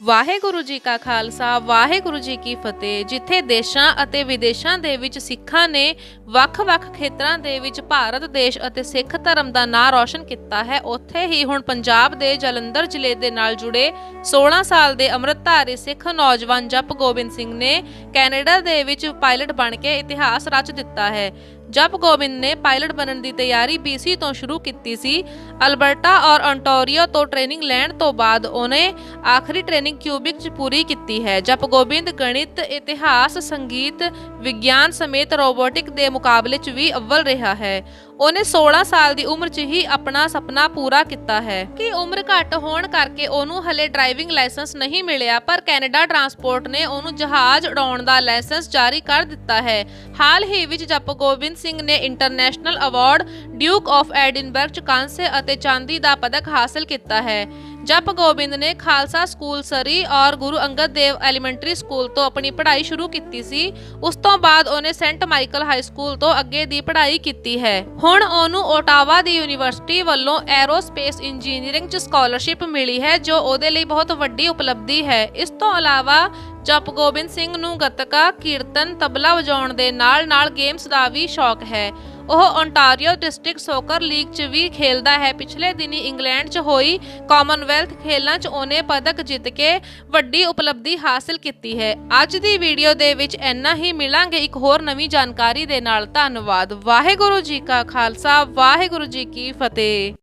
ਵਾਹਿਗੁਰੂ ਜੀ ਕਾ ਖਾਲਸਾ, ਵਾਹਿਗੁਰੂ ਜੀ ਕੀ ਫਤਿਹ। ਜਿੱਥੇ ਦੇਸ਼ਾਂ ਅਤੇ ਵਿਦੇਸ਼ਾਂ ਦੇ ਵਿੱਚ ਸਿੱਖਾਂ ਨੇ ਵੱਖ-ਵੱਖ ਖੇਤਰਾਂ ਦੇ ਵਿੱਚ ਭਾਰਤ, ਦੇਸ਼ ਅਤੇ ਸਿੱਖ ਧਰਮ ਦਾ ਨਾਂ ਰੌਸ਼ਨ ਕੀਤਾ ਹੈ, ਉੱਥੇ ਹੀ ਹੁਣ ਪੰਜਾਬ ਦੇ ਜਲੰਧਰ ਜ਼ਿਲ੍ਹੇ ਦੇ ਨਾਲ ਜੁੜੇ 16 ਸਾਲ ਦੇ ਅੰਮ੍ਰਿਤਧਾਰੀ ਸਿੱਖ ਨੌਜਵਾਨ ਜਪ ਗੋਬਿੰਦ ਸਿੰਘ ਨੇ ਕੈਨੇਡਾ ਦੇ ਵਿੱਚ ਪਾਇਲਟ ਬਣ ਕੇ ਇਤਿਹਾਸ ਰਚ ਦਿੱਤਾ ਹੈ। ਜਪ ਗੋਬਿੰਦ ਨੇ ਪਾਇਲਟ ਬਣਨ ਦੀ ਤਿਆਰੀ BC ਤੋਂ ਸ਼ੁਰੂ ਕੀਤੀ ਸੀ। ਅਲਬਰਟਾ ਔਰ ਅੰਟੋਰੀਓ ਤੋਂ ਟ੍ਰੇਨਿੰਗ ਲੈਣ ਤੋਂ ਬਾਅਦ ਉਹਨੇ ਆਖਰੀ ਟ੍ਰੇਨਿੰਗ ਕਿਊਬਿਕ 'ਚ ਪੂਰੀ ਕੀਤੀ ਹੈ। ਜਪ ਗੋਬਿੰਦ, ਗਣਿਤ, ਇਤਿਹਾਸ, ਸੰਗੀਤ, ਵਿਗਿਆਨ ਸਮੇਤ ਰੋਬੋਟਿਕ ਦੇ ਮੁਕਾਬਲੇ 'ਚ ਵੀ ਅਵਲ ਰਿਹਾ ਹੈ। ਉਹਨੇ 16 ਸਾਲ ਦੀ ਉਮਰ 'ਚ ਹੀ ਆਪਣਾ ਸੁਪਨਾ ਪੂਰਾ ਕੀਤਾ ਹੈ। ਕਿ ਉਮਰ ਘੱਟ ਹੋਣ ਕਰਕੇ ਉਹਨੂੰ ਹਲੇ ਡਰਾਈਵਿੰਗ ਲਾਇਸੈਂਸ ਨਹੀਂ ਮਿਲਿਆ, ਪਰ ਕੈਨੇਡਾ ਟਰਾਂਸਪੋਰਟ ਨੇ ਉਹਨੂੰ ਜਹਾਜ਼ ਉਡਾਉਣ ਦਾ ਲਾਇਸੈਂਸ ਜਾਰੀ ਕਰ ਦਿੱਤਾ ਹੈ। ਹਾਲ ਹੀ ਵਿੱਚ ਜਪ ਗੋਬਿੰਦ ਸਿੰਘ ਨੇ international award duke of Edinburgh 'ਚ ਕਾਂਸੇ ਅਤੇ ਚਾਂਦੀ ਦਾ ਪਦਕ ਹਾਸਲ ਕੀਤਾ ਹੈ। ਜਪ ਗੋਬਿੰਦ ਨੇ ਖਾਲਸਾ ਸਕੂਲ ਸਰੀ ਔਰ ਗੁਰੂ ਅੰਗਦ ਦੇਵ ਐਲੀਮੈਂਟਰੀ ਸਕੂਲ ਤੋਂ ਆਪਣੀ ਪੜ੍ਹਾਈ ਸ਼ੁਰੂ ਕੀਤੀ ਸੀ। ਉਸ ਤੋਂ ਬਾਅਦ ਉਹਨੇ ਸੈਂਟ ਮਾਈਕਲ ਹਾਈ ਸਕੂਲ ਤੋਂ ਅੱਗੇ ਦੀ ਪੜ੍ਹਾਈ ਕੀਤੀ ਹੈ। ਹੁਣ ਉਹਨੂੰ ਓਟਾਵਾ ਦੀ ਯੂਨੀਵਰਸਿਟੀ ਵੱਲੋਂ ਐਰੋਸਪੇਸ ਇੰਜੀਨੀਅਰਿੰਗ 'ਚ ਸਕਾਲਰਸ਼ਿਪ ਮਿਲੀ ਹੈ, ਜੋ ਉਹਦੇ ਲਈ ਬਹੁਤ ਵੱਡੀ ਉਪਲਬਧੀ ਹੈ। ਇਸ ਤੋਂ ਇਲਾਵਾ ਜਪ ਗੋਬਿੰਦ ਸਿੰਘ ਨੂੰ ਗੱਤਕਾ, ਕੀਰਤਨ, ਤਬਲਾ ਵਜਾਉਣ ਦੇ ਨਾਲ-ਨਾਲ ਗੇਮਸ ਦਾ ਵੀ ਸ਼ੌਕ ਹੈ। ਉਹ ਓਨਟਾਰੀਓ ਡਿਸਟ੍ਰਿਕਟ ਸੋਕਰ ਲੀਗ 'ਚ ਵੀ ਖੇਲਦਾ ਹੈ। ਪਿਛਲੇ ਦਿਨੀ ਇੰਗਲੈਂਡ 'ਚ ਹੋਈ ਕਾਮਨਵੈਲਥ ਖੇਲਾਂ 'ਚ ਉਹਨੇ ਪਦਕ ਜਿੱਤ ਕੇ ਵੱਡੀ ਉਪਲਬਧੀ ਹਾਸਲ ਕੀਤੀ ਹੈ। ਅੱਜ ਦੀ ਵੀਡੀਓ ਦੇ ਵਿੱਚ ਇੰਨਾ ਹੀ। ਮਿਲਾਂਗੇ ਇੱਕ ਹੋਰ ਨਵੀਂ ਜਾਣਕਾਰੀ ਦੇ ਨਾਲ। ਧੰਨਵਾਦ। ਵਾਹਿਗੁਰੂ ਜੀ ਕਾ ਖਾਲਸਾ। ਵਾਹਿਗੁਰੂ ਜੀ ਕੀ ਫਤਿਹ।